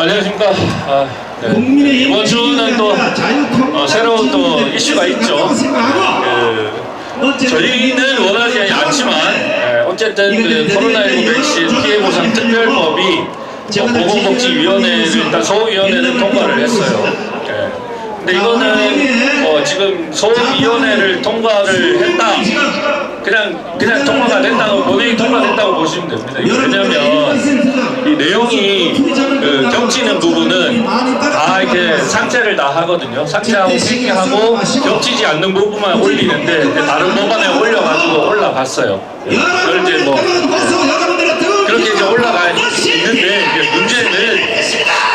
안녕하십니까. 아, 네. 이번 주는 또 어, 새로운 또 이슈가 있죠. 그, 저희는 원하지 않지만 예, 어쨌든 그 코로나19 백신 피해 보상 특별법이 어, 보건복지위원회를 일단 소위원회는 통과를 했어요. 예. 근데 이거는 어, 지금 소위원회를 통과를 했다. 그냥 그냥 통과가 됐다고 본회의 통과됐다고 보시면 됩니다. 왜냐하면 이 내용이 그 겹치는 부분은 다 이렇게 삭제를 다 하거든요. 삭제하고 폐기하고 겹치지 않는 부분만 올리는데 다른 법안에 올려가지고 올라갔어요. 그걸 이제 뭐 그렇게 이제 올라가 있는데 이제 문제는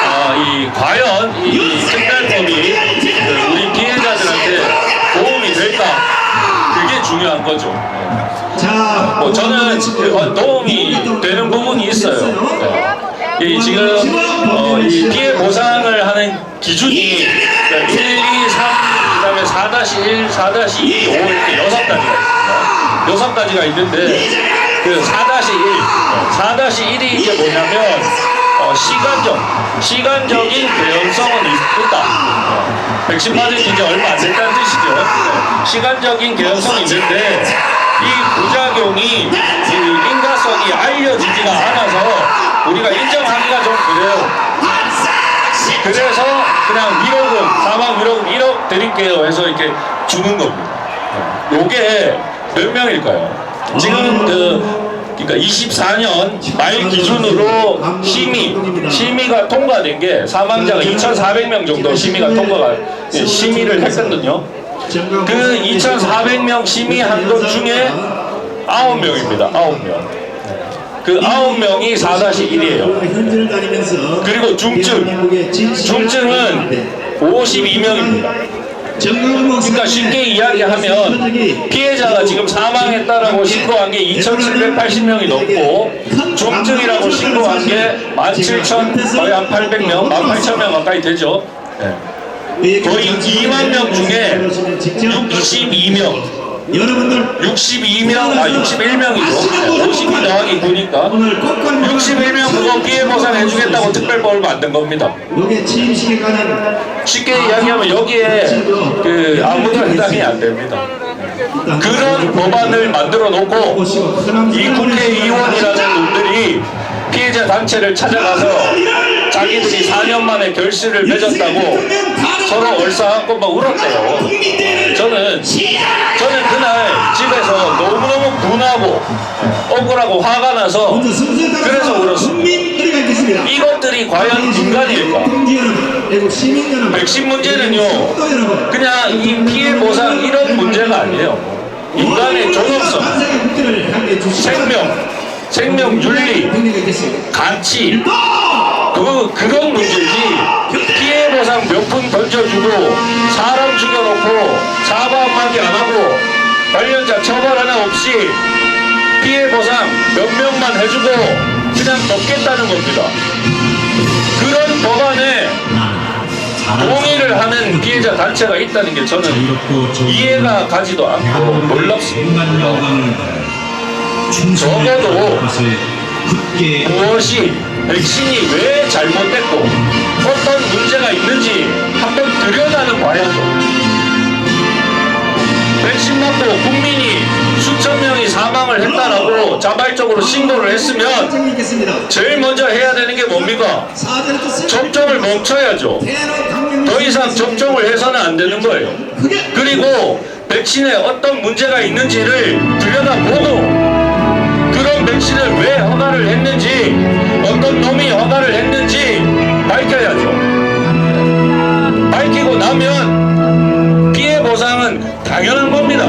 아, 이 과연 이 특별법이 그 우리 피해자들한테 도움이 될까 그게 중요한 거죠. 자, 뭐 저는 그 도움이 되는 부분이 있어요. 네. 이 지금 어, 이 피해 보상을 하는 기준이 1, 2, 3, 그다음에 4-1, 4-2, 5 이렇게 여섯 가지가 있습니다. 여섯 가지가 있는데 그 4-1, 4-1이 이게 뭐냐면 어, 시간적, 시간적인 개연성은 있- 있다. 어, 백신 맞은 지 이제 얼마 안 됐다는 뜻이죠. 네. 시간적인 개연성이 있는데 이 부작용이 이 인과성이 알려지지가 않아서 우리가 인정하기가 좀 그래요. 그래서 그냥 위로금, 사망 위로금 1억 드릴게요 해서 이렇게 주는 겁니다. 요게 몇 명일까요? 지금 그 그러니까 24년 말 기준으로 심의 심의가 통과된 게 사망자가 2,400명 정도 심의가 통과가 예, 심의를 했거든요. 그 2,400명 심의한 것 중에 9명입니다. 9명. 그 9명이 4-1이에요. 현지를 다니면서 그리고 중증. 중증은 52명입니다. 그러니까 쉽게 이야기하면 피해자가 지금 사망했다라고 신고한 게 2,780명이 넘고 중증이라고 신고한 게 17,000 거의 한 800명, 18,000명 가까이 되죠. 네. 거의 2만 명 중에 62명, 여러분들 62명, 아 61명이죠. 52 더하기 9니까 오늘 꽃갈 61명 그거 피해 보상해주겠다고 특별법을 만든 겁니다. 여기에 취임식에 가는 쉽게 이야기하면 여기에 그 아무도 해당이 안 됩니다. 그런 법안을 만들어 놓고 이 국회의원이라는 놈들이 피해자 단체를 찾아가서 자기들이 4년 만에 결실을 맺었다고 서로 얼싸안고 막 울었대요. 저는 저는 그날 집에서 너무너무 분하고 억울하고 화가 나서 그래서 울었습니다. 이것들이 과연 인간일까? 백신 문제는요. 그냥 이 피해 보상 이런 문제가 아니에요. 인간의 존엄성, 생명, 생명 윤리. 가치, 그 그런 문제지. 몇푼 던져주고 사람 죽여놓고 사과 한마디 안 하고 관련자 처벌 하나 없이 피해 보상 몇 명만 해주고 그냥 덮겠다는 겁니다. 그런 법안에 동의를 하는 피해자 단체가 있다는 게 저는 이해가 가지도 않고 놀랍습니다. 적어도 무엇이 백신이 왜 잘못됐고 어떤 문제가 있는지 한번 들여다는 봐야죠. 백신 맞고 국민이 수천 명이 사망을 했다라고 자발적으로 신고를 했으면. 제일 먼저 해야 되는 게 뭡니까? 접종을 멈춰야죠. 더 이상 접종을 해서는 안 되는 거예요. 그리고 백신에 어떤 문제가 있는지를 들여다보고 그런 백신을 왜 허가를 했는지 어떤 놈이 허가를 했는지 밝혀야죠. 나면 피해 보상은 당연한 겁니다.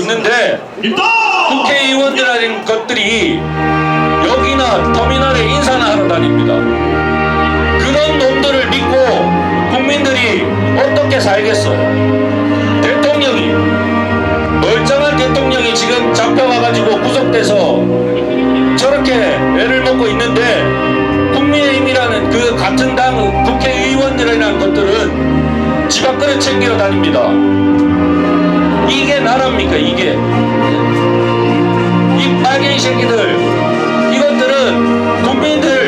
있는데 국회의원들이라는 것들이 여기나 터미널에 인사나 하러 다닙니다. 그런 놈들을 믿고 국민들이 어떻게 살겠어요? 대통령이 멀쩡한 대통령이 지금 잡혀와가지고 구속돼서 저렇게 애를 먹고 있는데 국민의힘이라는 그 같은 당 국회의원들이라는 것들은 지갑 그릇 챙기러 다닙니다. 이게 나라입니까 이게? 이 빨갱이 새끼들 이것들은 국민들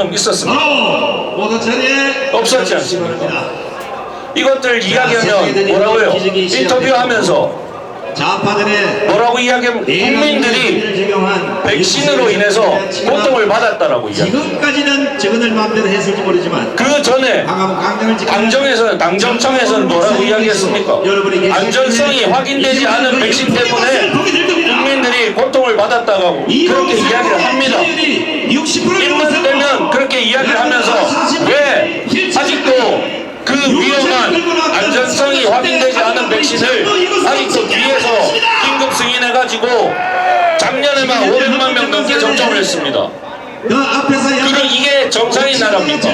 놈 모든 자리에 없었지 않습니까? 이것들 이야기하면 뭐라고요? 인터뷰하면서 뭐라고 이야기하면 국민들이 백신으로 인해서 고통을 받았다라고 이야기해요. 지금까지는 저거들 마음대로 했을지 모르지만 그 전에 당정에서는 당정청에서는 뭐라고 이야기했습니까? 안전성이 확인되지 않은 백신 때문에 고통을 받았다고 그렇게 이야기를 합니다. 입만 되면 그렇게 이야기를 하면서 왜 아직도 그 위험한 안전성이 확인되지 않은 백신을 아직도 뒤에서 긴급 승인해가지고 작년에만 500만 명 넘게 접종을 했습니다. 그 앞에서 그럼 이게 정상인 나라입니까?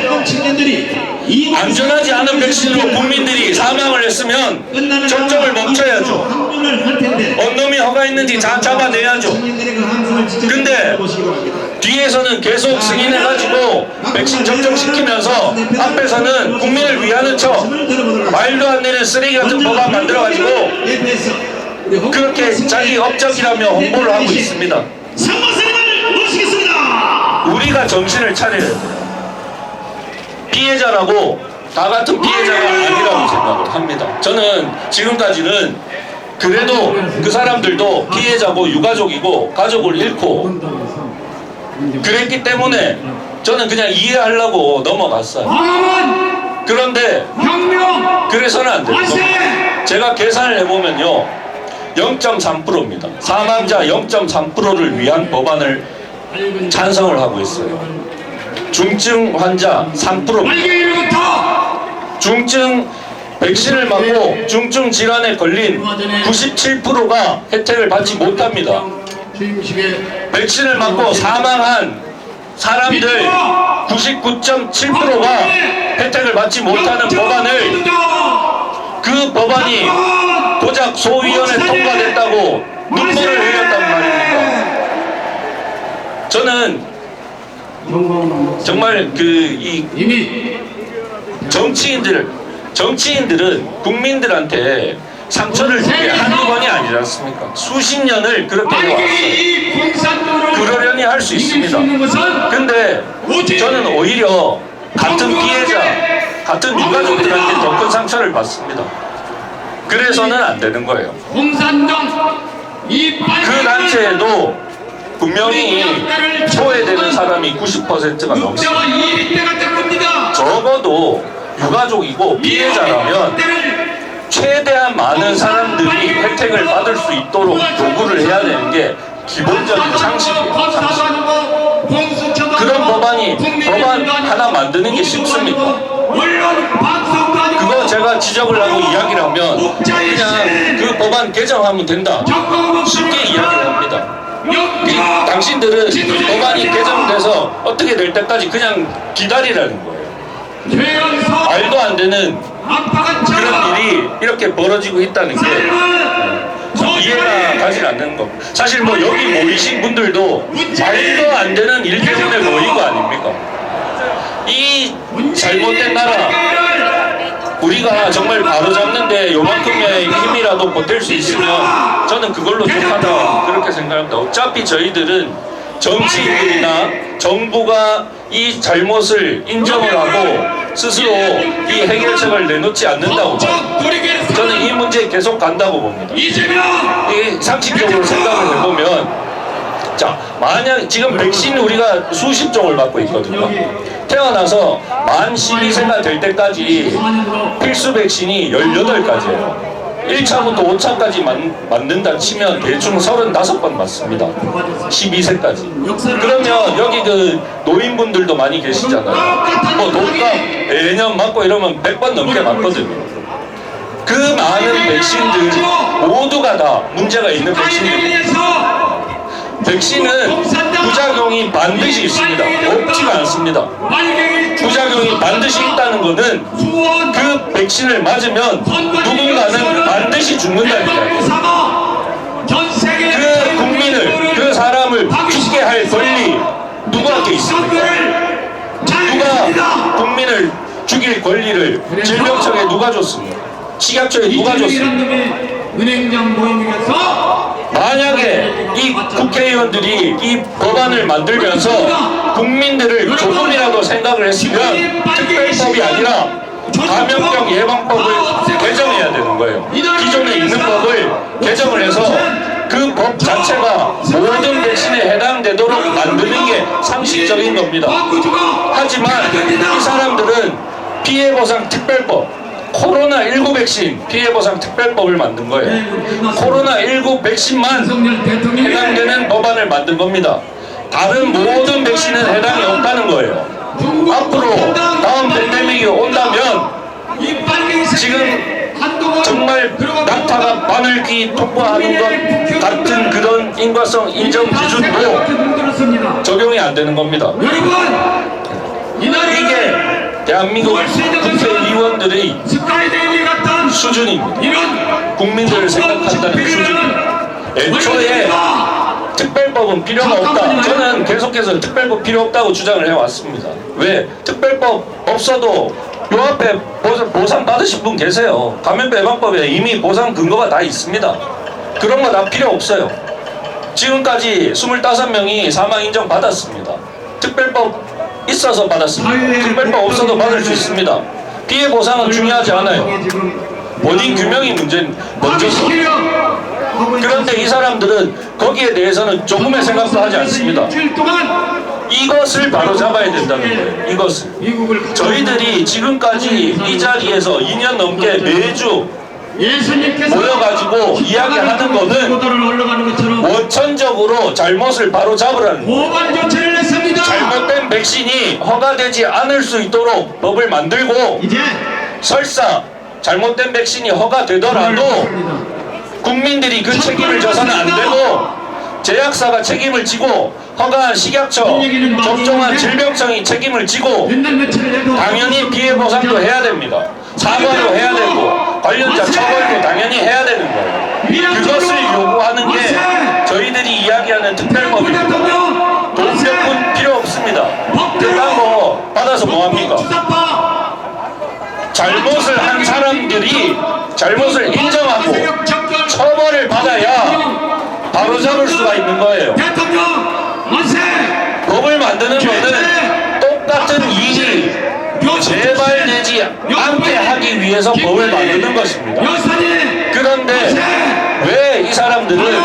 안전하지 않은 백신으로 국민들이 사망을 했으면 접종을 멈춰야죠. 어느 놈이 허가 있는지 다 잡아내야죠. 그 근데. 뒤에서는 계속 승인해가지고 백신 접종시키면서 앞에서는 국민을 위하는 척 말도 안 되는 쓰레기 같은 법안 만들어가지고 그렇게 자기 업적이라며 홍보를 하고 있습니다. 상무선임을 모시겠습니다. 우리가 정신을 차려야 돼요. 피해자라고 다 같은 피해자가 아니라고 생각을 합니다. 저는 지금까지는 그래도 그 사람들도 피해자고 유가족이고 가족을 잃고 그랬기 때문에 저는 그냥 이해하려고 넘어갔어요. 그런데 그래서는 안 돼요. 제가 계산을 해보면요. 0.3%입니다. 사망자 0.3%를 위한 법안을 찬성을 하고 있어요. 중증 환자 3%입니다. 빨갱이로부터 중증 백신을 맞고 중증 질환에 걸린 97%가 혜택을 받지 못합니다. 백신을 맞고 사망한 사람들 99.7%가 혜택을 받지 못하는 법안을 그 법안이 고작 소위원회 통과됐다고 눈물을 말입니까? 저는 정말 그이 이미 정치인들 정치인들은 국민들한테 상처를 주게 한두 번이 아니지 않습니까? 수십 년을 그렇게 해왔어요. 이 공산도를 그러려니 할 수 있습니다. 근데 저는 오히려 같은 피해자, 같은 유가족들한테 더 큰 상처를 받습니다. 그래서는 안 되는 거예요. 그 단체에도 분명히 소외되는 사람이 90%가 넘습니다. 적어도 유가족이고 피해자라면 최대한 많은 사람들이 혜택을 받을 수 있도록 요구를 해야 되는 게 기본적인 상식이에요. 상식. 그런 법안이 법안 하나 만드는 게 쉽습니까? 그거 제가 지적을 하고 이야기를 하면 그냥 그 법안 개정하면 된다. 쉽게 이야기를 합니다. 이 당신들은 법안이 개정돼서 어떻게 될 때까지 그냥 기다리라는 거예요. 말도 안 되는 그런 일이 이렇게 벌어지고 있다는 게좀 이해가 가지 않는 겁니다. 사실 뭐 여기 모이신 분들도 말도 안 되는 일 때문에 모인 거 아닙니까? 이 잘못된 나라 우리가 정말 바로잡는데 요만큼의 힘이라도 보탤 수 있으면 저는 그걸로 좋하다 그렇게 생각합니다. 어차피 저희들은 정치인들이나 정부가 이 잘못을 인정을 하고 스스로 이 해결책을 내놓지 않는다고. 저 저는 이 문제 계속 간다고 봅니다. 이 상식적으로 생각을 해보면 자 만약 지금 백신 우리가 수십 종을 맞고 있거든요 태어나서 만 12세가 될 때까지 필수 백신이 18가지예요. 1차부터 5차까지 맞, 맞는다 치면 대충 35번 맞습니다. 12세까지. 그러면 여기 그 노인분들도 많이 계시잖아요. 뭐 독감 매년 맞고 이러면 100번 넘게 맞거든요. 그 많은 백신들 모두가 다 문제가 있는 백신들입니다. 백신은 부작용이 반드시 있습니다. 없지가 않습니다. 부작용이 반드시 있다는 것은 그 백신을 맞으면 누군가는 반드시 죽는다는 이야기예요. 전 세계 그 국민을, 그 사람을 죽게 할 권리 누구한테 있습니까? 누가 국민을 죽일 권리를 질병청에 누가 줬습니까? 식약처에 누가 줬습니까? 은행장 모임에서 만약에 이 국회의원들이 이 법안을 만들면서 국민들을 조금이라도 생각을 했으면 특별법이 아니라 감염병 예방법을 개정해야 되는 거예요. 기존에 있는 법을 개정을 해서 그 법 자체가 모든 백신에 해당되도록 만드는 게 상식적인 겁니다. 하지만 이 사람들은 피해보상 특별법 코로나19 백신 피해보상 특별법을 만든 거예요. 코로나19 백신만 해당되는 법안을 만든 겁니다. 다른 모든 백신은 해당이 없다는 거예요. 앞으로 다음 팬데믹이 온다면 지금 정말 낙타가 바늘귀 통과하는 것 같은 그런 인과성 인정 기준도. 적용이 안 되는 겁니다. 여러분 대한민국 국회의원들의 수준입니다. 국민들을 생각한다는 수준입니다. 애초에 특별법은 필요가 없다. 저는 계속해서 특별법 필요 없다고 주장을 해왔습니다. 왜? 특별법 없어도 요 앞에 보상, 받으신 분 계세요. 감염병 예방법에 이미 보상 근거가 다 있습니다. 그런 거 다 필요 없어요. 지금까지 25명이 사망 인정 받았습니다. 특별법 있어서 받았습니다. 특별법 없어도 받을 수 있습니다. 피해 보상은 중요하지 않아요. 원인 규명이 문제 먼저죠. 그런데 이 사람들은 거기에 대해서는 조금의 생각도 하지 않습니다. 이것을 바로 잡아야 된다는 거예요. 이것을. 저희들이 지금까지 이 자리에서 2년 넘게 매주 예수님께서 모여가지고 이야기하는 거는 원천적으로 잘못을 바로 잡으라는 거예요. 잘못된 백신이 허가되지 않을 수 있도록 법을 만들고 이제 설사 잘못된 백신이 허가되더라도 국민들이 그 책임을 져서는 안 되고 제약사가 책임을 지고 허가한 식약처 접종한 질병청이 책임을 지고 당연히 피해 보상도 해야 됩니다. 사과도 해야 되고 관련자 처벌도 당연히 해야 되는 거예요. 그것을 요구하는 게 저희들이 이야기하는 특별법입니다. 대통령 돈 몇 푼 필요 없습니다. 그딴 거 주사파 잘못을 한 사람들이 잘못을 인정하고 처벌을 받아야 바로 잡을 수가 있는 거예요. 법을 만드는 거는 똑같은 일이 재발되지 않게 하기 위해서 법을 만드는 것입니다. 그런데 왜 이 사람들은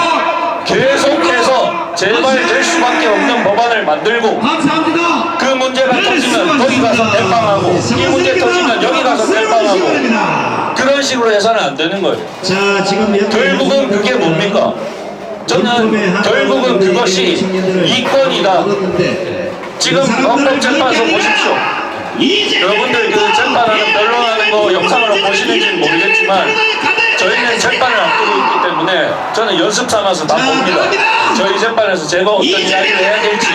계속해서 재발될 수밖에 없는 법안을 만들고 터지면 거기 가서 땜빵하고 이 문제 터지면 여기 가서 땜빵하고 그런 식으로 해서는 안 되는 거예요. 자 지금 결국은 그게 뭡니까? 저는 결국은 그것이 이권이다. 지금 헌법재판소 보십시오. 여러분들 그 재판하는 변론하는 거 영상으로 보시는지 모르겠지만 저희는 재판을 앞두고 있기 때문에 저는 연습 삼아서 다 봅니다. 저희 재판에서 제가 어떤 이야기를 해야 될지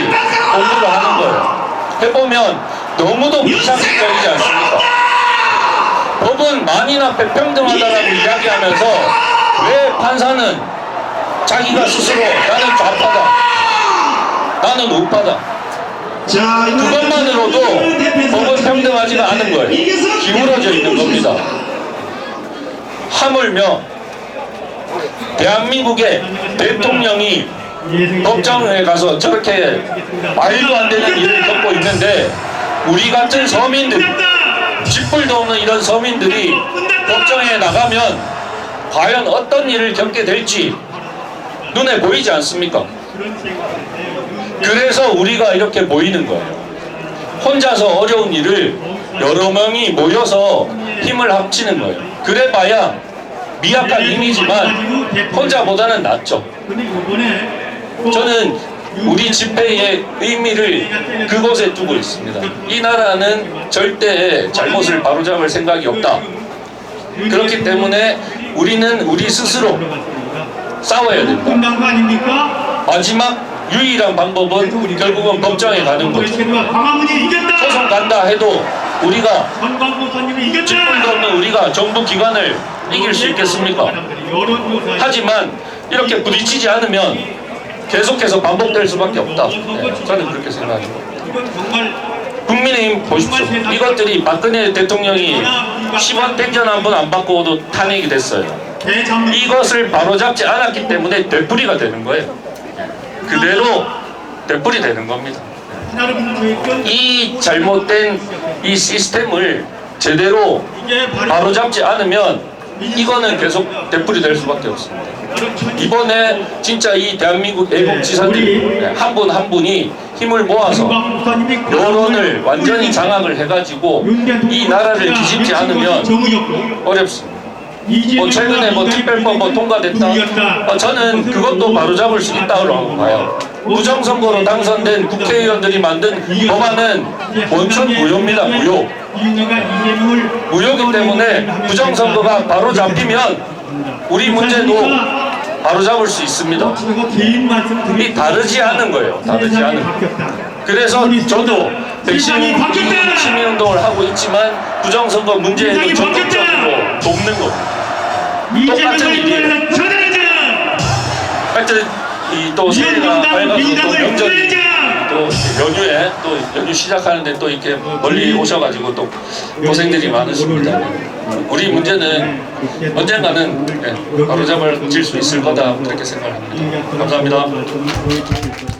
공부를 하는 거예요. 해보면 너무도 비상식적이지 않습니까? 법은 만이나 백평등하다라고 이야기하면서 왜 판사는 자기가 스스로 나는 좌파다, 나는 우파다, 자 그것만으로도 법은 평등하지가 않은 거예요. 기울어져 있는 겁니다. 하물며 대한민국의 대통령이 법정에 가서 저렇게 말도 안 되는 일을 겪고 있는데 우리 같은 서민들 쥐뿔도 없는 이런 서민들이 법정에 나가면 과연 어떤 일을 겪게 될지 눈에 보이지 않습니까? 그래서 우리가 이렇게 모이는 거예요. 혼자서 어려운 일을 여러 명이 모여서 힘을 합치는 거예요. 그래봐야 미약한 힘이지만 혼자보다는 낫죠. 저는 우리 집회의 의미를 그곳에 두고 있습니다. 이 나라는 절대 잘못을 바로잡을 생각이 없다. 그렇기 때문에 우리는 우리 스스로 싸워야 된다. 마지막 유일한 방법은 결국은 법정에 가는 거죠. 소송 간다 해도 우리가. 쥐뿔도 없는 우리가 정부 기관을 이길 수 있겠습니까? 하지만 이렇게 부딪히지 않으면 계속해서 반복될 수밖에 없다. 네, 저는 그렇게 생각합니다. 국민의힘 보십시오. 이것들이 박근혜 대통령이 10원 땡전 한번 안 받고도 탄핵이 됐어요. 이것을 바로잡지 않았기 때문에 되풀이가 되는 거예요. 그대로 되풀이 되는 겁니다. 이 잘못된 이 시스템을 제대로 바로잡지 않으면 이거는 계속 되풀이 될 수밖에 없습니다. 이번에 진짜 이 대한민국 애국 지사들 한 분 한 분이 힘을 모아서 여론을 완전히 장악을 해가지고 이 나라를 뒤집지 않으면 어렵습니다. 뭐 최근에 뭐 특별법 뭐 통과됐다. 어, 저는 그것도 바로잡을 수 있다고 봐요. 부정선거로 당선된 국회의원들이 만든 법안은 원천 무효입니다. 무효. 무효기 때문에 부정선거가 바로 잡히면 우리 문제도 바로 잡을 수 있습니다. 이 다르지 않은 거예요. 다르지 않은. 거. 그래서 저도 백신 시민운동을 하고 있지만 부정선거 문제에도 적극적으로 돕는 겁니다. 똑같은 일이에요. 하여튼 이또 새해가 밝아서 또 명절이. 또 연휴에 또 연휴 시작하는데 또 이렇게 멀리 오셔가지고 또 고생들이 많으십니다. 우리 문제는 언젠가는 예, 바로잡아질 수 있을 거다 그렇게 생각합니다. 감사합니다.